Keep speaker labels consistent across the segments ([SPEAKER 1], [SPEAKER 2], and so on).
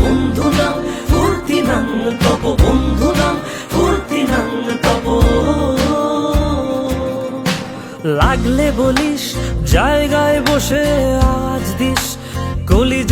[SPEAKER 1] বন্ধু নাম ফুর্তি নাম তপ বন্ধু নাম ফুর্তি তপ। লাগলে বলিস, জায়গায় বসে আজ দিস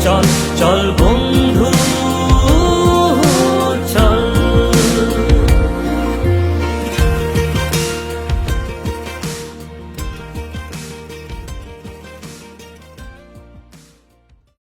[SPEAKER 1] চল চল